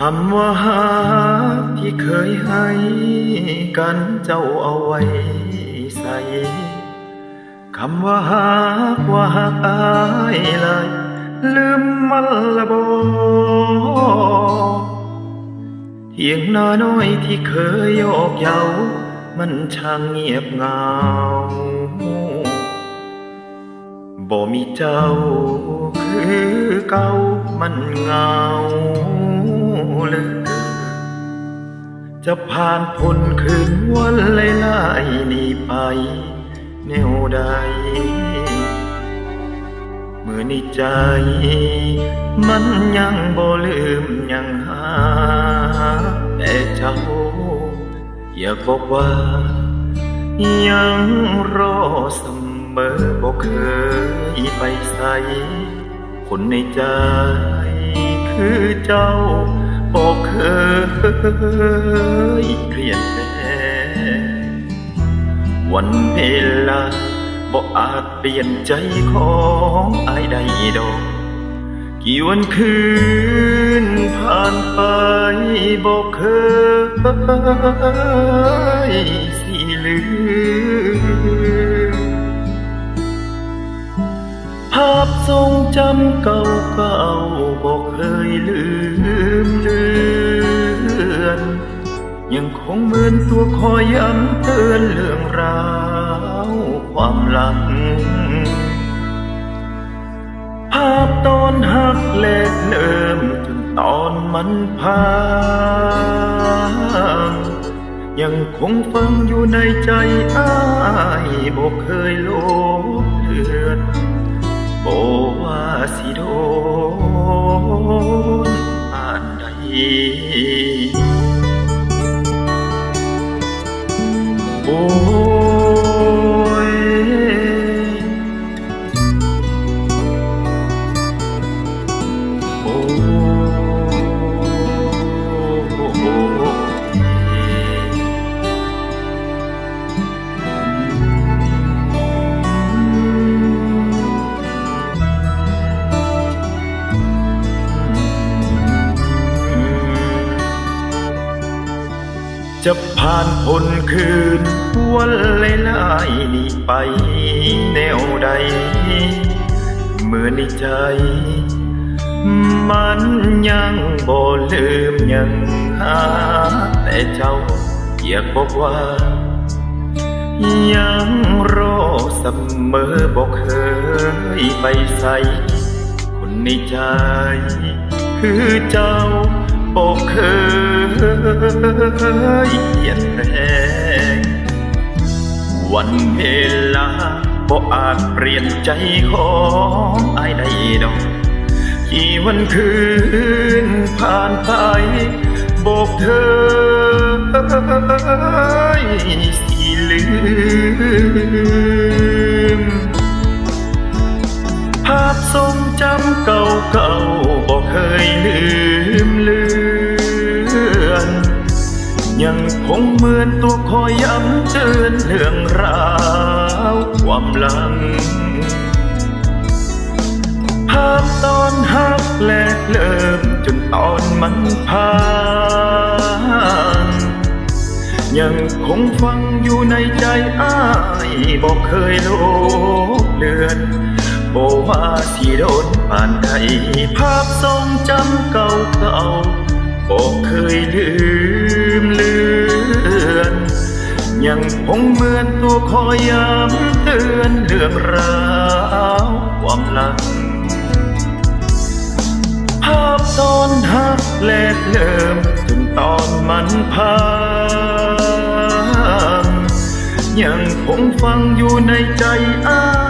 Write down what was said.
คำว่าหาที่เคยให้กันเจ้าเอาไว้ใส่คำว่าหากว่าหากอายเลย ลืมมันละบอเพียงน้อยน้อยที่เคยโยกเยามันช่างเงียบเงาบ่มีเจ้าคือเก่ามันเงา ลือเกินจะผ่านพ้นคืนวันไล่ไล่นี้ไปแนวใดเมื่อในใจ มันยังบ่ลืมยังหา แต่เจ้า อยากบอกว่า ยังรอเสมอบอกเคยไปใส่คนในใจคือเจ้า อกเคยเปลี่ยนแปลวันเวลาบอกอาจเปลี่ยนใจของอายได้ดอก กี่วันคืนผ่านไปบอกเคยสิลืม ทรงจำเก่าเก่าๆบอกเคยลืมเลือน ยังคงเหมือนตัวคอยย้ำเตือนเรื่องราวความหลัง ภาพตอนหักแลกเริ่มจนตอนมันพังยังคงฟังอยู่ในใจอ้ายบอกเคยลบเลือน บอว่าสิโดนอ่านใด จะผ่านพ้นคืนวันไล่ไล่นี้ไปแนวใด เมื่อในใจ มันยังบ่ลืมยังหาแต่เจ้าอยากบอกว่า ยังรอเสมอบอกเคยไปใส่คนในใจ คือเจ้า บอกเคยเปลี่ยนแปลงวันเวลาบ่อาจเปลี่ยนใจของไอายได้ดอกกี่วันคืนผ่านไปบอกเธอสิลืม คงเหมือนตัวคอยย้ำเตือนเรื่องราวความหลัง ภาพตอนหักแลกเริ่มจนตอนมันพังยังคงฟังอยู่ในใจอ้ายบอกเคยลบเลือนบอกว่าที่โดนผ่านใดภาพทรงจำเก่าเก่าๆบอกเคยลืมลือนยั งคงเหมือนตัวคอยย้ำเตือนเรื่องราวความหลัง ภาพตอนหักแลกเริ่มจนตอนมันพังยังคงฟังอยู่ในใจอ้า